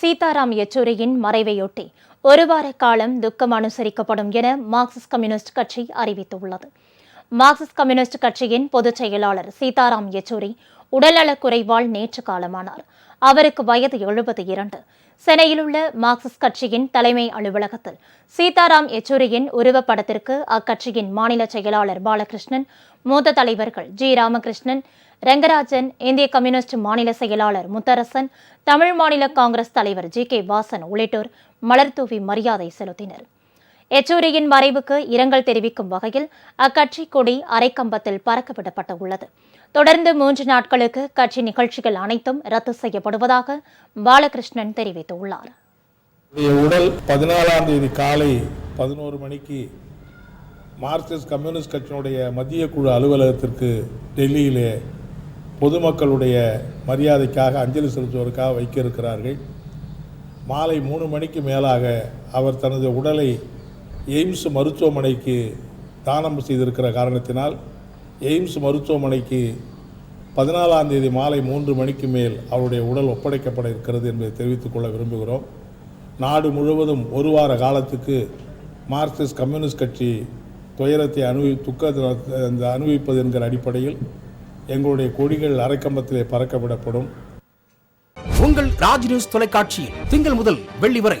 சீதாராம் யெச்சூரியின் மறைவையொட்டி ஒரு வார காலம் துக்கம் அனுசரிக்கப்படும் என மார்க்சிஸ்ட் கம்யூனிஸ்ட் கட்சி அறிவித்துள்ளது. மார்க்சிஸ்ட் கம்யூனிஸ்ட் கட்சியின் பொதுச் செயலாளர் சீதாராம் யெச்சூரி உடல்நலக் குறைவால் நேற்று காலமானார். அவருக்கு வயது எழுபது இரண்டு. சென்னையில் உள்ள மார்க்சிஸ்ட் கட்சியின் தலைமை அலுவலகத்தில் சீதாராம் யெச்சூரியின் உருவப்படத்திற்கு அக்கட்சியின் மாநில செயலாளர் பாலகிருஷ்ணன் மூத்த தலைவர்கள் ஜி. ராமகிருஷ்ணன் ரங்கராஜன் இந்திய கம்யூனிஸ்ட் மாநில செயலாளர் முத்தரசன் தமிழ் மாநில காங்கிரஸ் தலைவர் ஜி. கே. வாசன் உள்ளிட்டோர் மலர்தூவி மரியாதை செலுத்தினர். எச்சூரியின் மறைவுக்கு இரங்கல் தெரிவிக்கும் வகையில் அக்கட்சி கொடி அரைக்கம்பத்தில் பறக்கவிடப்பட்டு உள்ளது தொடர்ந்து மூன்று நாட்களுக்கு கட்சி நிகழ்ச்சிகள் அனைத்தும் ரத்து செய்யப்படுவதாக பாலகிருஷ்ணன் தெரிவித்துள்ளார். உடல் பதினாலாம் தேதி காலை பதினோரு மணிக்கு மார்க்சிஸ்ட் கம்யூனிஸ்ட் கட்சியினுடைய மத்திய குழு அலுவலகத்திற்கு டெல்லியிலே பொதுமக்களுடைய மரியாதைக்காக அஞ்சலி செலுத்துவதற்காக வைக்க இருக்கிறார்கள். மாலை மூணு மணிக்கு மேலாக அவர் தனது உடலை எய்ம்ஸ் மருத்துவமனைக்கு தானம் செய்திருக்கிற காரணத்தினால் எய்ம்ஸ் மருத்துவமனைக்கு பதினாலாம் தேதி மாலை மூன்று மணிக்கு மேல் அவருடைய உடல் ஒப்படைக்கப்பட இருக்கிறது என்பதை தெரிவித்துக் கொள்ள விரும்புகிறோம். நாடு முழுவதும் ஒரு வார காலத்துக்கு மார்க்சிஸ்ட் கம்யூனிஸ்ட் கட்சி துயரத்தை அனுபவி துக்க அனுபவிப்பது என்கிற அடிப்படையில் எங்களுடைய கொடிகள் அரைக்கம்பத்திலே பறக்கவிடப்படும். உங்கள் ராஜ் நியூஸ் தொலைக்காட்சியில் திங்கள் முதல் வெள்ளி வரை